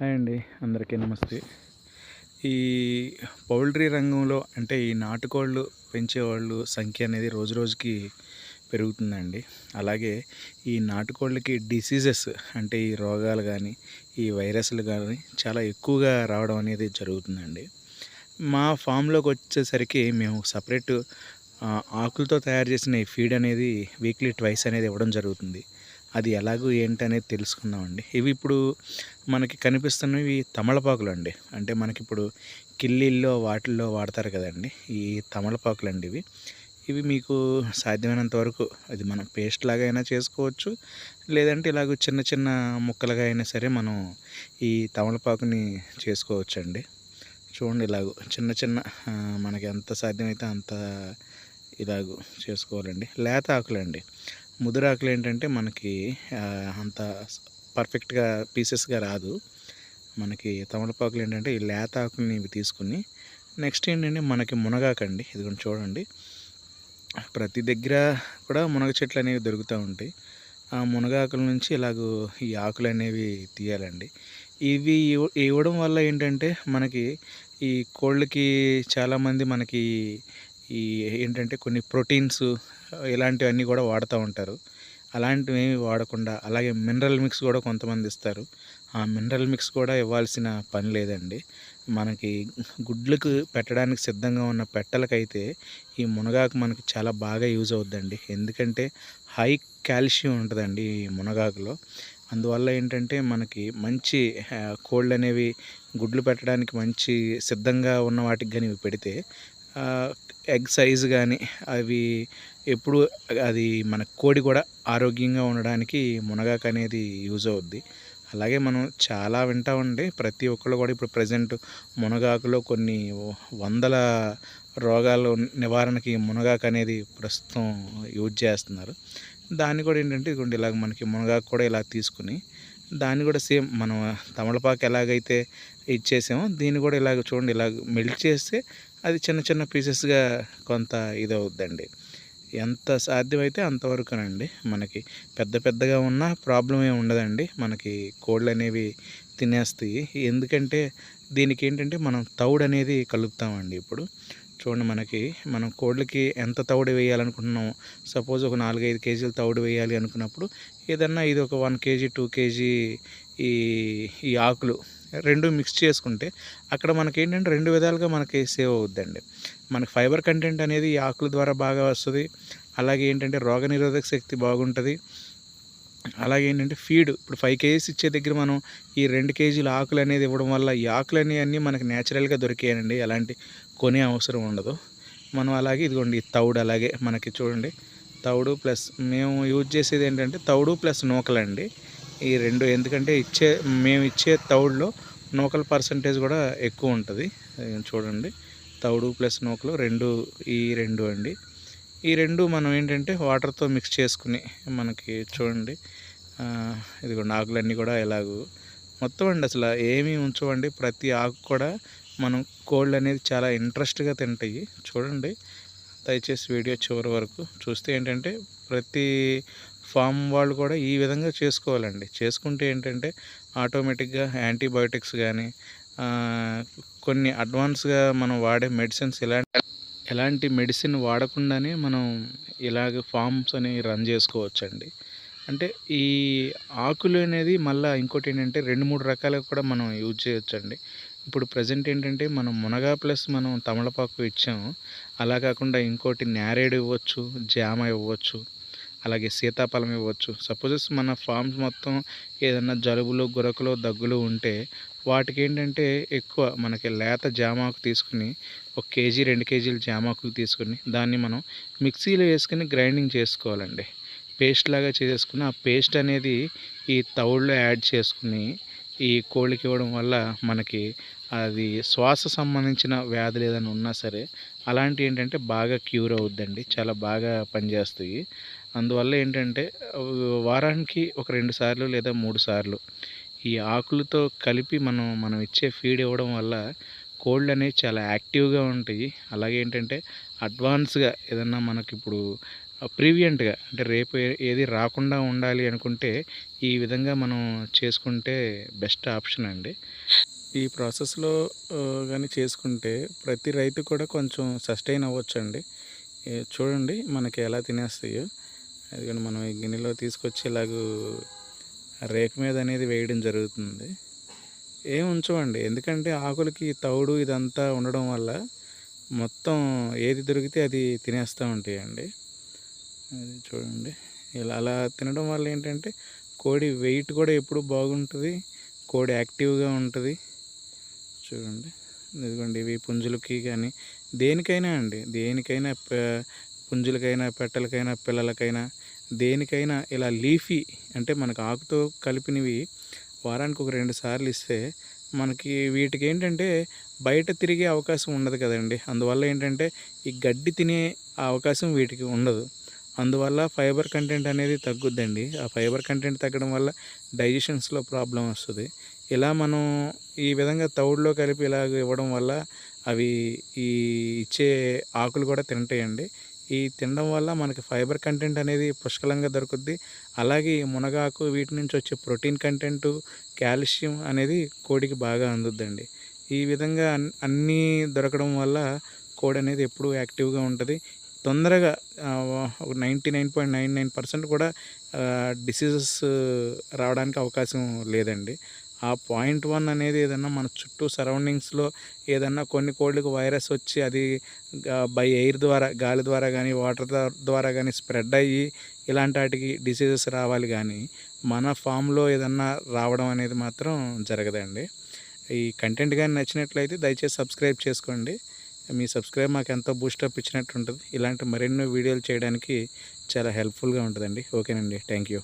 Hi అండి అందరికీ నమస్తే. ఈ పౌల్ట్రీ రంగంలో అంటే ఈ నాటుకోళ్ళు పెంచేవాళ్ళు సంఖ్య అనేది రోజు రోజుకి పెరుగుతుందండి. అలాగే ఈ నాటుకోళ్ళకి డిసీజెస్ అంటే ఈ రోగాలు కానీ ఈ వైరస్లు కానీ చాలా ఎక్కువగా రావడం అనేది జరుగుతుందండి. మా ఫామ్లోకి వచ్చేసరికి మేము సపరేట్ ఆకులతో తయారు చేసిన ఈ ఫీడ్ అనేది వీక్లీ ట్వైస్ అనేది ఇవ్వడం జరుగుతుంది. అది ఎలాగో ఏంటనేది తెలుసుకుందామండి. ఇవి ఇప్పుడు మనకి కనిపిస్తున్నవి తమలపాకులు అండి అంటే మనకి ఇప్పుడు కిల్లీల్లో వాటిల్లో వాడతారు కదండి. ఈ తమలపాకులు అండి ఇవి. ఇవి మీకు సాధ్యమైనంత వరకు అది మనం పేస్ట్ లాగా అయినా చేసుకోవచ్చు. లేదంటే ఇలాగ చిన్న చిన్న ముక్కలుగా అయినా సరే మనం ఈ తమలపాకుని చేసుకోవచ్చు అండి చూడండి ఇలాగ చిన్న చిన్న మనకి ఎంత సాధ్యమైతే అంత ఇలాగ చేసుకోవాలండి. లేత ఆకులండి. ముదురాకులు ఏంటంటే మనకి అంత పర్ఫెక్ట్గా పీసెస్గా రాదు. మనకి తమలపాకులు ఏంటంటే ఈ లేత ఆకులని ఇవి తీసుకుని నెక్స్ట్ ఏంటంటే మనకి మునగాకండి. ఇది కొంచెం చూడండి. ప్రతి దగ్గర కూడా మునగ చెట్లు అనేవి దొరుకుతూ ఉంటాయి. ఆ మునగాకుల నుంచి ఇలాగ ఈ ఆకులు అనేవి తీయాలండి. ఇవి ఇవ్వడం వల్ల ఏంటంటే మనకి ఈ కోళ్ళకి చాలామంది మనకి ఈ ఏంటంటే కొన్ని ప్రోటీన్స్ ఇలాంటివన్నీ కూడా వాడుతూ ఉంటారు. అలాంటివి ఏమి వాడకుండా అలాగే మినరల్ మిక్స్ కూడా కొంతమంది ఇస్తారు. ఆ మినరల్ మిక్స్ కూడా ఇవ్వాల్సిన పని లేదండి. మనకి గుడ్లకు పెట్టడానికి సిద్ధంగా ఉన్న పెట్టలకైతే ఈ మునగాకు మనకి చాలా బాగా యూజ్ అవుద్దండి. ఎందుకంటే హై కాల్షియం ఉంటుందండి ఈ మునగాకులో. అందువల్ల ఏంటంటే మనకి మంచి కోళ్ళు అనేవి గుడ్లు పెట్టడానికి మంచి సిద్ధంగా ఉన్న వాటికి కానీ పెడితే ఎగ్ సైజు కానీ అవి ఎప్పుడు అది మన కోడి కూడా ఆరోగ్యంగా ఉండడానికి మునగాకు అనేది యూజ్ అవుద్ది. అలాగే మనం చాలా వింటా ఉండి ప్రతి ఒక్కళ్ళు కూడా ఇప్పుడు ప్రజెంట్ మునగాకులో కొన్ని వందల రోగాలు నివారణకి మునగాకు అనేది ప్రస్తుతం యూజ్ చేస్తున్నారు. దాన్ని కూడా ఏంటంటే ఇదిగోండి ఇలాగ మనకి మునగాకు కూడా ఇలా తీసుకుని దాన్ని కూడా సేమ్ మనం తమలపాకు ఎలాగైతే ఇచ్చేసామో దీన్ని కూడా ఇలాగ చూడండి ఇలాగ మెల్ట్ చేస్తే అది చిన్న చిన్న పీసెస్గా కొంత ఇది అవుద్దండి ఎంత సాధ్యమైతే అంతవరకునండి మనకి. పెద్ద పెద్దగా ఉన్న ప్రాబ్లం ఏమి ఉండదండి. మనకి కోళ్ళు అనేవి తినేస్తాయి. ఎందుకంటే దీనికి ఏంటంటే మనం తౌడు అనేది కలుపుతామండి ఇప్పుడు. చూడండి మనకి మనం కోళ్ళకి ఎంత తౌడు వేయాలనుకుంటున్నామో సపోజ్ ఒక నాలుగైదు కేజీలు తౌడు వేయాలి అనుకున్నప్పుడు ఏదన్నా ఇది ఒక వన్ కేజీ టూ కేజీ ఈ ఈ ఆకులు రెండు మిక్స్ చేసుకుంటే అక్కడ మనకి ఏంటంటే రెండు విధాలుగా మనకి సేవ్ అవుద్దండి. మనకి ఫైబర్ కంటెంట్ అనేది ఈ ఆకుల ద్వారా బాగా వస్తుంది. అలాగే ఏంటంటే రోగనిరోధక శక్తి బాగుంటుంది. అలాగే ఏంటంటే ఫీడ్ ఇప్పుడు ఫైవ్ కేజీస్ ఇచ్చే దగ్గర మనం ఈ రెండు కేజీల ఆకులు అనేది ఇవ్వడం వల్ల ఈ ఆకులు అన్నీ మనకి న్యాచురల్గా దొరికాయండి. ఎలాంటి కొనే అవసరం ఉండదు. మనం అలాగే ఇదిగోండి తౌడు అలాగే మనకి చూడండి. తౌడు ప్లస్ మేము యూజ్ చేసేది ఏంటంటే తౌడు ప్లస్ నూకలండి. ఈ రెండు ఎందుకంటే ఇచ్చే మేము ఇచ్చే తౌడులో నూకల పర్సంటేజ్ కూడా ఎక్కువ ఉంటుంది. చూడండి. తౌడు ప్లస్ నూకలు రెండు ఈ రెండు అండి. ఈ రెండు మనం ఏంటంటే వాటర్తో మిక్స్ చేసుకుని మనకి చూడండి. ఇదిగోండి ఆకులన్నీ కూడా ఎలాగూ మొత్తం అండి అసలు. ఏమీ ఉంచవండి. ప్రతి ఆకు కూడా మనం కోళ్ళు అనేది చాలా ఇంట్రెస్ట్గా తింటాయి. చూడండి. దయచేసి వీడియో చివరి వరకు చూస్తే ఏంటంటే ప్రతి ఫామ్ వాళ్ళు కూడా ఈ విధంగా చేసుకోవాలండి. చేసుకుంటే ఏంటంటే ఆటోమేటిక్గా యాంటీబయోటిక్స్ కానీ కొన్ని అడ్వాన్స్గా మనం వాడే మెడిసిన్స్ ఇలాంటి ఎలాంటి మెడిసిన్ వాడకుండానే మనం ఇలాగ ఫామ్స్ అని రన్ చేసుకోవచ్చండి. అంటే ఈ ఆకులు అనేది మళ్ళీ ఇంకోటి ఏంటంటే రెండు మూడు రకాలుగా కూడా మనం యూజ్ చేయొచ్చండి. ఇప్పుడు ప్రజెంట్ ఏంటంటే మనం మునగా ప్లస్ మనం తమలపాకు ఇచ్చాము. అలా కాకుండా ఇంకోటి నేరేడు ఇవ్వచ్చు జామ ఇవ్వచ్చు అలాగే సీతాఫలం ఇవ్వచ్చు. సపోజెస్ మన ఫామ్స్ మొత్తం ఏదన్నా జలుబులు గురకలు దగ్గులు ఉంటే వాటికి ఏంటంటే ఎక్కువ మనకి లేత జామాకు తీసుకుని ఒక కేజీ రెండు కేజీలు జామాకులు తీసుకుని దాన్ని మనం మిక్సీలో వేసుకుని గ్రైండింగ్ చేసుకోవాలండి. పేస్ట్ లాగా చేసుకుని ఆ పేస్ట్ అనేది ఈ తవుడులో యాడ్ చేసుకుని ఈ కోళ్ళకి ఇవ్వడం వల్ల మనకి అది శ్వాస సంబంధించిన వ్యాధులు ఏదైనా ఉన్నా సరే అలాంటివి ఏంటంటే బాగా క్యూర్ అవుద్దండి. చాలా బాగా పనిచేస్తాయి. అందువల్ల ఏంటంటే వారానికి ఒక రెండు సార్లు లేదా మూడు సార్లు ఈ ఆకులతో కలిపి మనం మనం ఇచ్చే ఫీడ్ ఇవ్వడం వల్ల కోళ్ళు అనేవి చాలా యాక్టివ్గా ఉంటాయి. అలాగే ఏంటంటే అడ్వాన్స్గా ఏదన్నా మనకి ఇప్పుడు ప్రీవియంట్గా అంటే రేపు ఏది రాకుండా ఉండాలి అనుకుంటే ఈ విధంగా మనం చేసుకుంటే బెస్ట్ ఆప్షన్ అండి. ఈ ప్రాసెస్లో కానీ చేసుకుంటే ప్రతి రైతు కూడా కొంచెం సస్టైన్ అవ్వచ్చు అండి చూడండి మనకి ఎలా తినేస్తాయో. అందుకని మనం ఈ గిన్నెలో తీసుకొచ్చి ఇలాగూ రేకు మీద అనేది వేయడం జరుగుతుంది. ఏం ఉంచవండి ఎందుకంటే ఆకులకి తౌడు ఇదంతా ఉండడం వల్ల మొత్తం ఏది దొరికితే అది తినేస్తూ ఉంటాయండి. అది చూడండి. ఇలా అలా తినడం వల్ల ఏంటంటే కోడి వెయిట్ కూడా ఎప్పుడు బాగుంటుంది కోడి యాక్టివ్గా ఉంటుంది. చూడండి. ఇదిగోండి ఇవి పుంజులకి కానీ దేనికైనా అండి దేనికైనా పుంజులకైనా పెట్టలకైనా పిల్లలకైనా దేనికైనా ఇలా లీఫీ అంటే మనకు ఆకుతో కలిపినవి వారానికి ఒక రెండు సార్లు ఇస్తే మనకి వీటికి ఏంటంటే బయట తిరిగే అవకాశం ఉండదు కదండి. అందువల్ల ఏంటంటే ఈ గడ్డి తినే అవకాశం వీటికి ఉండదు. అందువల్ల ఫైబర్ కంటెంట్ అనేది తగ్గుద్దండి. ఆ ఫైబర్ కంటెంట్ తగ్గడం వల్ల డైజెషన్స్లో ప్రాబ్లం వస్తుంది. ఇలా మనం ఈ విధంగా తౌడులో కలిపి ఇలా ఇవ్వడం వల్ల అవి ఈ ఇచ్చే ఆకులు కూడా తింటాయండి. ఈ తినడం వల్ల మనకి ఫైబర్ కంటెంట్ అనేది పుష్కలంగా దొరుకుద్ది. అలాగే మునగాకు వీటి నుంచి వచ్చే ప్రోటీన్ కంటెంట్ కాల్షియం అనేది కోడికి బాగా అందుద్దండి. ఈ విధంగా అన్నీ దొరకడం వల్ల కోడి అనేది ఎప్పుడూ యాక్టివ్గా ఉంటుంది. తొందరగా ninety nine point nine nine percent కూడా డిసీజెస్ రావడానికి అవకాశం లేదండి. ఆ పాయింట్ వన్ అనేది ఏదన్నా మన చుట్టూ సరౌండింగ్స్లో ఏదన్నా కొన్ని కోళ్ళకి వైరస్ వచ్చి అది బై ఎయిర్ ద్వారా గాలి ద్వారా కానీ వాటర్ ద్వారా కానీ స్ప్రెడ్ అయ్యి ఇలాంటి వాటికి డిసీజెస్ రావాలి కానీ మన ఫామ్లో ఏదన్నా రావడం అనేది మాత్రం జరగదండి. ఈ కంటెంట్ కానీ నచ్చినట్లయితే దయచేసి సబ్స్క్రైబ్ చేసుకోండి. మీ సబ్స్క్రైబ్ మాకు ఎంతో బూస్టప్ ఇచ్చినట్టు ఉంటుంది ఇలాంటి మరెన్నో వీడియోలు చేయడానికి చాలా హెల్ప్ఫుల్గా ఉంటుందండి. ఓకేనండి. Thank you